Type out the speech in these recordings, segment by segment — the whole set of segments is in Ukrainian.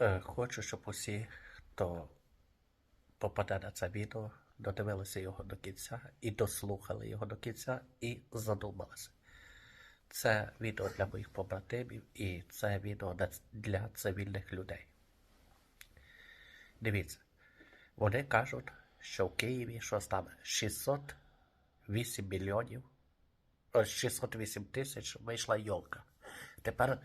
Е, Хочу, щоб усі, хто попаде на це відео, додивилися його до кінця і дослухали його до кінця і задумалися. Це відео для моїх побратимів і це відео для- цивільних людей. Дивіться, вони кажуть, що в Києві щось там 608 мільйонів, 608 тисяч вийшла йолка. Тепер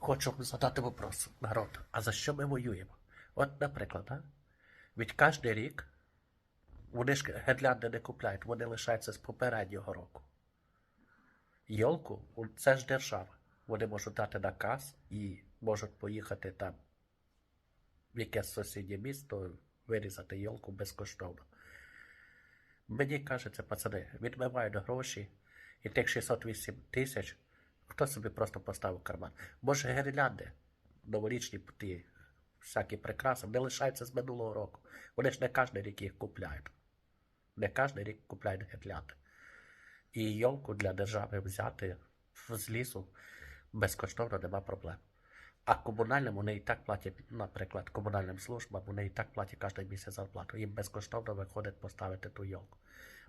хочу задати вопрос, народ, а за що ми воюємо? От, наприклад, а? від кожен рік вони ж гірлянди не купляють, вони лишаються з попереднього року. Йолку це ж держава. Вони можуть дати наказ і можуть поїхати там в якесь сусіднє місто, вирізати йолку безкоштовно. Мені кажеться, пацани, відмивають гроші і тих 608 тисяч, хто собі просто поставив карман. Може, гірлянди, новорічні ті всякі прикраси, не лишаються з минулого року. Вони ж не кожен рік їх купляють. Не кожен рік купляють гірлянди. І йолку для держави взяти з лісу безкоштовно нема проблем. А комунальним вони і так платять, наприклад, комунальним службам, вони і так платять кожен місяць зарплату. Їм безкоштовно виходить поставити ту йолку.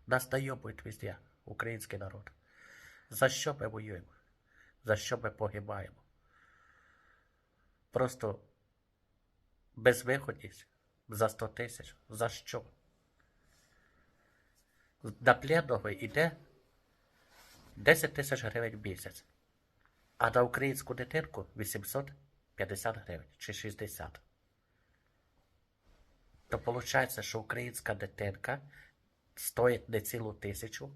Нас дойобують везде, український народ. За що ми воюємо? За що ми погибаємо? Просто безвиходність за 100 тисяч. За що? На пленного йде 10 тисяч гривень в місяць, а на українську дитинку 850 гривень чи 60. То виходить, що українська дитинка стоїть не цілу тисячу,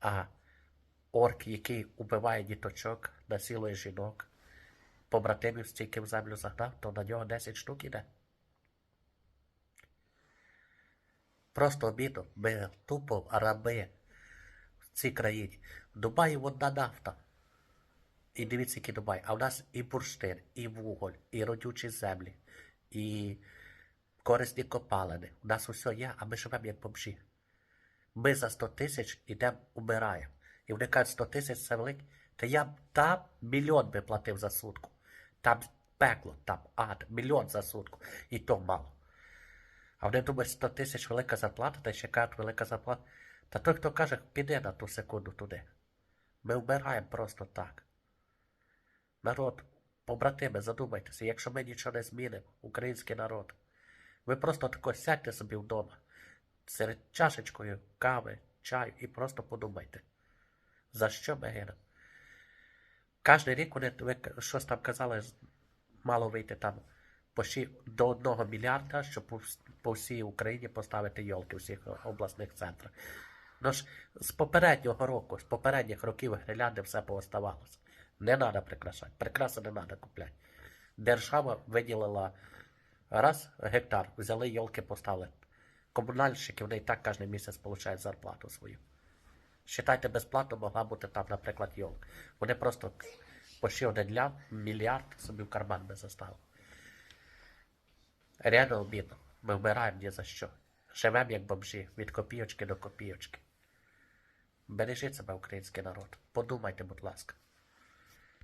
а орк, який убиває діточок, насилує жінок, побратимів стільки в землю загнав, то на нього 10 штук іде. Просто обідно, ми тупо раби в цій країні. В Дубаї одна нафта. І дивіться, який Дубай. А в нас і бурштин, і вуголь, і родючі землі, і корисні копалини. У нас усе є, а ми живемо як бомжі. Ми за 100 тисяч ідемо, умираємо. І вони кажуть, 100 тисяч це велике. Та я б там мільйон би платив за сутку. Там пекло, там ад, мільйон за сутку. І то мало. А вони думають, 100 тисяч велика зарплата, та ще кажуть, велика зарплата. Та той, хто каже, піде на ту секунду туди. Ми вмираємо просто так. Народ, побратими, задумайтеся, якщо ми нічого не змінимо, український народ, ви просто тако сядьте собі вдома, серед чашечкою кави, чаю і просто подумайте, за що ми гинемо. Кожен рік вони щось там казали, мало вийти там по ші- до одного мільярда, щоб по, всій Україні поставити йолки в всіх обласних центрах. Ну ж з попереднього року, з попередніх років грилянди все пооставалося. Не треба прикрашати. Прикраси не треба купляти. Держава виділила раз гектар, взяли йолки, поставили. Комунальщики, вони і так кожен місяць получають зарплату свою. Считайте, безплатно могла бути там, наприклад, йолка. Вони просто по ще один лям, мільярд собі в карман би заставили. Реально обідно. Ми вмираємо ні за що. Живемо як бомжі, від копійочки до копійочки. Бережіть себе, український народ. Подумайте, будь ласка.